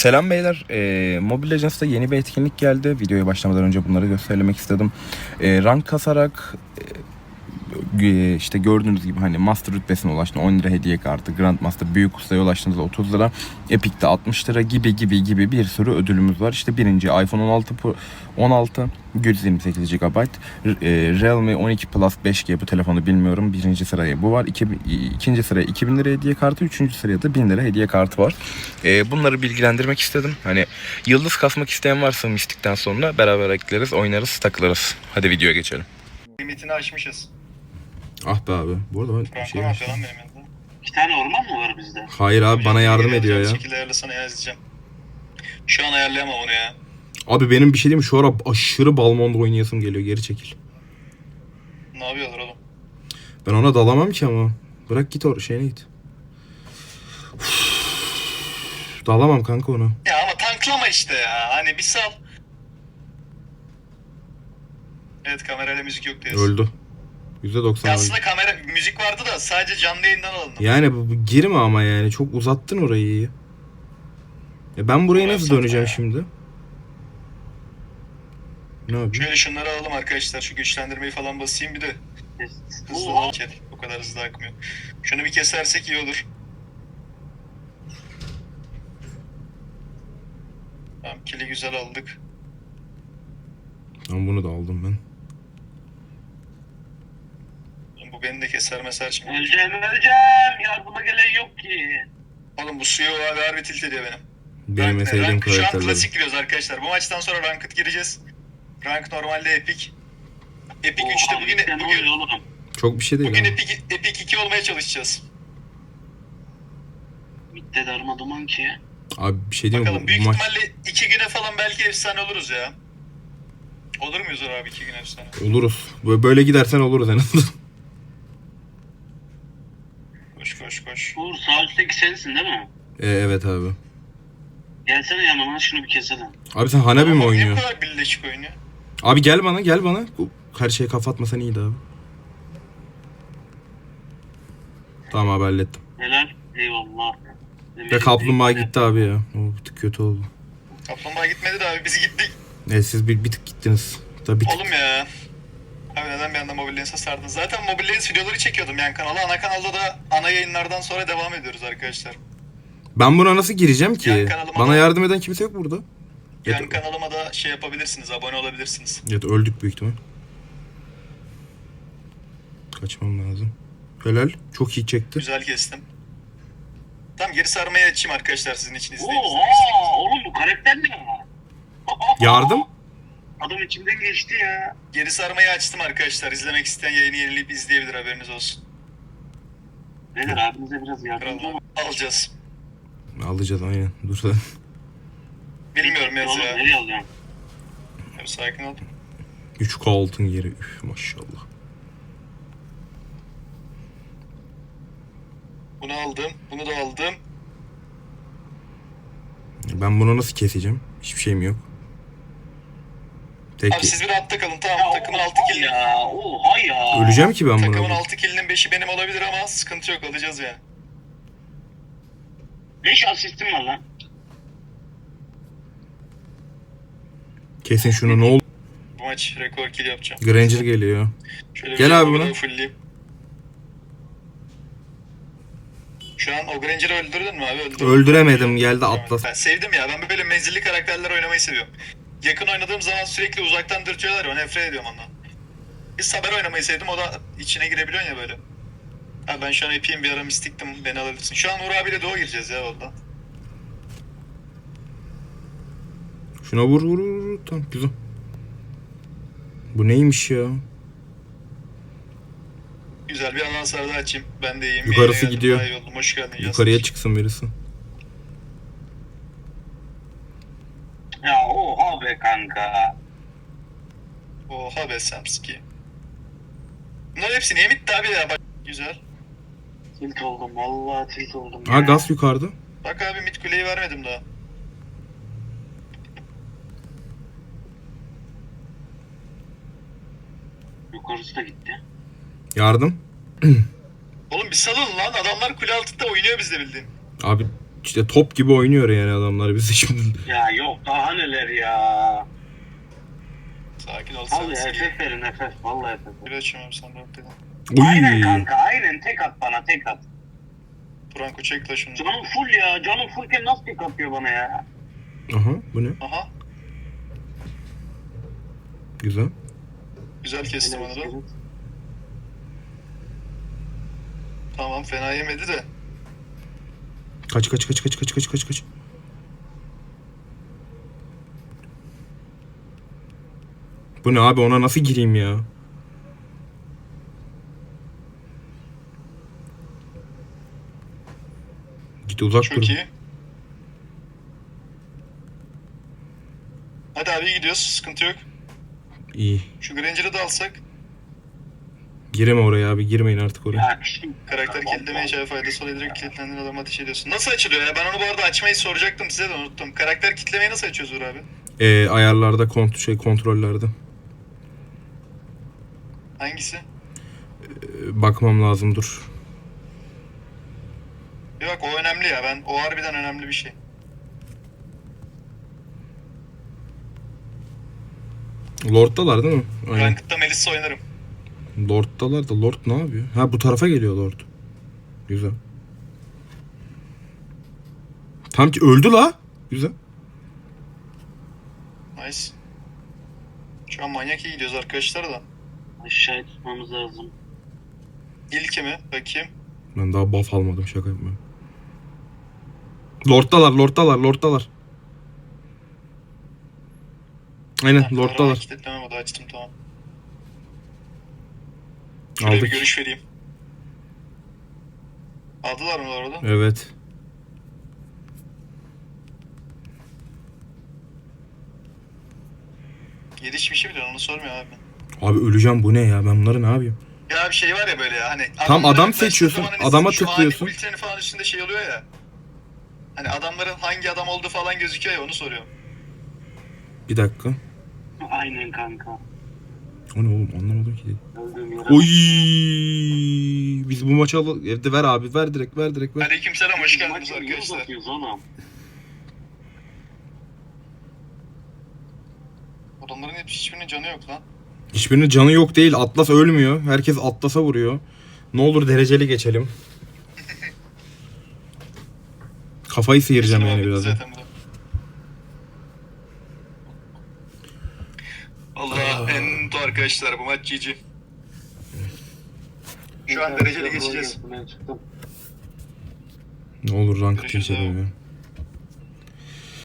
Selam beyler. Ee, Mobile Legends'ta yeni bir etkinlik geldi. Videoya başlamadan önce bunları göstermek istedim. Ee, rank kasarak e, işte gördüğünüz gibi hani Master rütbesine ulaştın 10 lira hediye kartı, Grandmaster büyük ustaya ulaştığınızda 30 lira, Epic'te 60 lira gibi gibi gibi bir sürü ödülümüz var. İşte birinci iPhone 16 Pro, 16 128 GB, Realme 12 Plus 5G bu telefonu bilmiyorum. Birinci sıraya bu var. İki, ikinci sıraya 2000 lira hediye kartı, üçüncü sıraya da 1000 lira hediye kartı var. E, bunları bilgilendirmek istedim. Hani yıldız kasmak isteyen varsa Mystic'ten sonra beraber ekleriz, oynarız, takılırız. Hadi videoya geçelim. Limitini aşmışız. Ah be abi. Bu arada ben Kanka şey yapıyor lan benim yanımda? İki tane orman mı var bizde? Hayır abi bana yardım ediyor ya. Şekilde ayarlasana ya izleyeceğim. Şu an ayarlayamam onu ya. Abi benim bir şey diyeyim mi? Şu ara aşırı Balmon'da oynayasım geliyor. Geri çekil. Ne yapıyorlar oğlum? Ben ona dalamam ki ama. Bırak git or şeyine git. Uf, dalamam kanka ona. Ya ama tanklama işte ya. Hani bir sal. Evet kamerayla müzik yok diyorsun. Öldü. %90 Ya öldü. aslında kamera müzik vardı da sadece canlı yayından alındı. Yani bu, bu girme ama yani. Çok uzattın orayı. Ya ben buraya Orası nasıl döneceğim ya. şimdi? Ne yapayım? Şöyle şunları alalım arkadaşlar. Şu güçlendirmeyi falan basayım bir de. Hızlı Oo. Kel, O kadar hızlı akmıyor. Şunu bir kesersek iyi olur. Tamam kili güzel aldık. Tamam bunu da aldım ben. Bu beni de keser meser şimdi. Öleceğim öleceğim. Yardıma gelen yok ki. Oğlum bu suyu abi harbi tilt ediyor benim. Benim en Rank- sevdiğim rank- Şu an klasik giriyoruz arkadaşlar. Bu maçtan sonra ranked gireceğiz. Rank normalde epic. Epic 3'te Oha, bugün bizde ne bugün oluyor oğlum? Çok bir şey değil bugün ama. epic, epic 2 olmaya çalışacağız. Bitti darma duman ki. Abi bir şey mi? Bakalım Bu, büyük maç... ihtimalle 2 güne falan belki efsane oluruz ya. Olur muyuz abi 2 gün efsane? Oluruz. Böyle, böyle gidersen oluruz en azından. Koş koş. Uğur sağ üstteki sensin değil mi? Ee, evet abi. Gelsene yanıma şunu bir keselim. Abi sen Hanabi mi oynuyor? Niye bu kadar birleşik oynuyor? Abi gel bana gel bana. Bu- Her şeye kafa atmasan iyiydi abi. Tamam abi hallettim. Helal. Eyvallah. Ve kaplumbağa gitti abi ya. O bir tık kötü oldu. Kaplumbağa gitmedi de abi biz gittik. Evet siz bir, bir tık gittiniz. Tabii bir tık. Oğlum ya. Neden bir anda Mobile Legends'a sardın? Zaten Mobile Legends videoları çekiyordum yan kanala. Ana kanalda da ana yayınlardan sonra devam ediyoruz arkadaşlar. Ben buna nasıl gireceğim ki? Yan kanalıma Bana da- yardım eden kimse yok burada. Yan Evet. kanalıma da şey yapabilirsiniz, abone olabilirsiniz. Evet öldük büyük ihtimal. Kaçmam lazım. Helal. Çok iyi çekti. Güzel kestim. Tam geri sarmayı açayım arkadaşlar sizin için izleyin. Oha oğlum bu karakter ne ya? Yardım. Adam içimden geçti ya. Geri sarmayı açtım arkadaşlar. İzlemek isteyen yayını yenileyip izleyebilir haberiniz olsun. Beyler abinize biraz yardımcı olun. Alacağız. Alacağız aynen. Dur sen. Bilmiyorum yaz Oğlum ya. nereye alıyorsun? Abi sakin ol. 3K altın yeri. Üf maşallah. Bunu aldım. Bunu da aldım. Ben bunu nasıl keseceğim? Hiçbir şeyim yok. Tek Abi siz bir rahatta kalın tamam. Ya Takımın oha 6 kilinin. ya. Oha ya. öleceğim ki ben Takımın buna. 6 kilinin 5'i benim olabilir ama sıkıntı yok alacağız yani. 5 asistim var lan. Kesin şunu ne oldu? Bu maç rekor kill yapacağım. Granger geliyor. Şöyle Gel abi buna. fullleyeyim. Şu an o Granger'ı öldürdün mü abi? Öldürdüm. Öldüremedim geldi atlas. Ben sevdim ya. Ben böyle menzilli karakterler oynamayı seviyorum. Yakın oynadığım zaman sürekli uzaktan dürtüyorlar ya. Nefret ediyorum ondan. Bir Saber oynamayı sevdim. O da içine girebiliyorsun ya böyle. Ha ben şu an epeyim bir ara mistiktim. Beni alabilirsin. Şu an Uğur abiyle Doğu gireceğiz ya valla. Şuna vur vur vur. vur. Tamam güzel. Bu neymiş ya? Güzel bir alan sardı açayım. Ben de iyiyim. Yukarısı geldim, gidiyor. daha iyi oldum. Hoş geldin. Yukarıya Yasir. çıksın birisi. Ya oha be kanka. Oha be Samski. Bunların hepsi niye bitti abi ya? Bak güzel. Tilt oldum vallahi tilt oldum. Ha ya. gaz yukarıda. Bak abi mid kuleyi vermedim daha. Yukarısı da gitti. Yardım. Oğlum bir salın lan. Adamlar kule altında oynuyor bizde bildiğin. Abi işte top gibi oynuyor yani adamlar bizi şimdi. Ya yok daha neler ya. Sakin ol. Sen. FF verin FF. Vallahi FF. Bir açıyorum sen rahatlayın. Aynen Uy. kanka aynen tek at bana tek at. Franco çek la şunu. Canım full ya canım fullken nasıl tek atıyor bana ya. Aha bu ne? Aha. Güzel. Güzel kestim onu da. Tamam fena yemedi de. Kaç kaç kaç kaç kaç kaç kaç kaç. Bu ne abi ona nasıl gireyim ya? Git uzak Çok iyi. Hadi abi gidiyoruz. Sıkıntı yok. İyi. Şu Granger'ı da alsak. Gireme oraya abi girmeyin artık oraya. Ya şimdi Karakter kilitlemeye şöyle faydası oluyor. Direkt kilitlendiğin adamı ateş ediyorsun. Nasıl açılıyor ya? Ben onu bu arada açmayı soracaktım size de unuttum. Karakter kitlemeyi nasıl açıyoruz Uğur abi? Ee, ayarlarda kont şey kontrollerde. Hangisi? Ee, bakmam lazım dur. Bir bak o önemli ya. Ben o harbiden önemli bir şey. Lord'dalar değil mi? Aynen. Ranked'da Melissa oynarım. Lord'dalar da Lord ne yapıyor? Ha bu tarafa geliyor Lord. Güzel. Tam ki öldü la. Güzel. Nice. Şu an manyak iyi gidiyoruz arkadaşlar da. aşağıya tutmamız lazım. İlki mi? Bakayım. Ben daha buff almadım şaka yapmıyorum. Lord'dalar, Lord'dalar, Lord'dalar. Aynen, Lord'dalar. açtım tamam. Şuraya Aldık. bir görüş vereyim. Aldılar mı orada? Evet. Yediş bir şey biliyor onu sormuyor abi. Abi öleceğim bu ne ya? Ben bunları ne yapayım? Ya bir şey var ya böyle ya hani. Tam adam seçiyorsun, hani adama şu tıklıyorsun. ultilerin falan üstünde şey oluyor ya. Hani adamların hangi adam olduğu falan gözüküyor ya onu soruyorum. Bir dakika. Aynen kanka. O ne oğlum anlamadım ki. Oy! Biz bu maçı al evde ver abi ver direkt ver direkt ver. Aleykümselam hoş geldiniz arkadaşlar. Adamların hep hiçbirinin canı yok lan. Hiçbirinin canı yok değil. Atlas ölmüyor. Herkes Atlas'a vuruyor. Ne olur dereceli geçelim. Kafayı sıyıracağım yani birazdan. zaten da. Allah en mutlu arkadaşlar bu maç GG. Şu an dereceli geçeceğiz. Ben çıktım. Ne olur rank Görüşürüz abi. ya.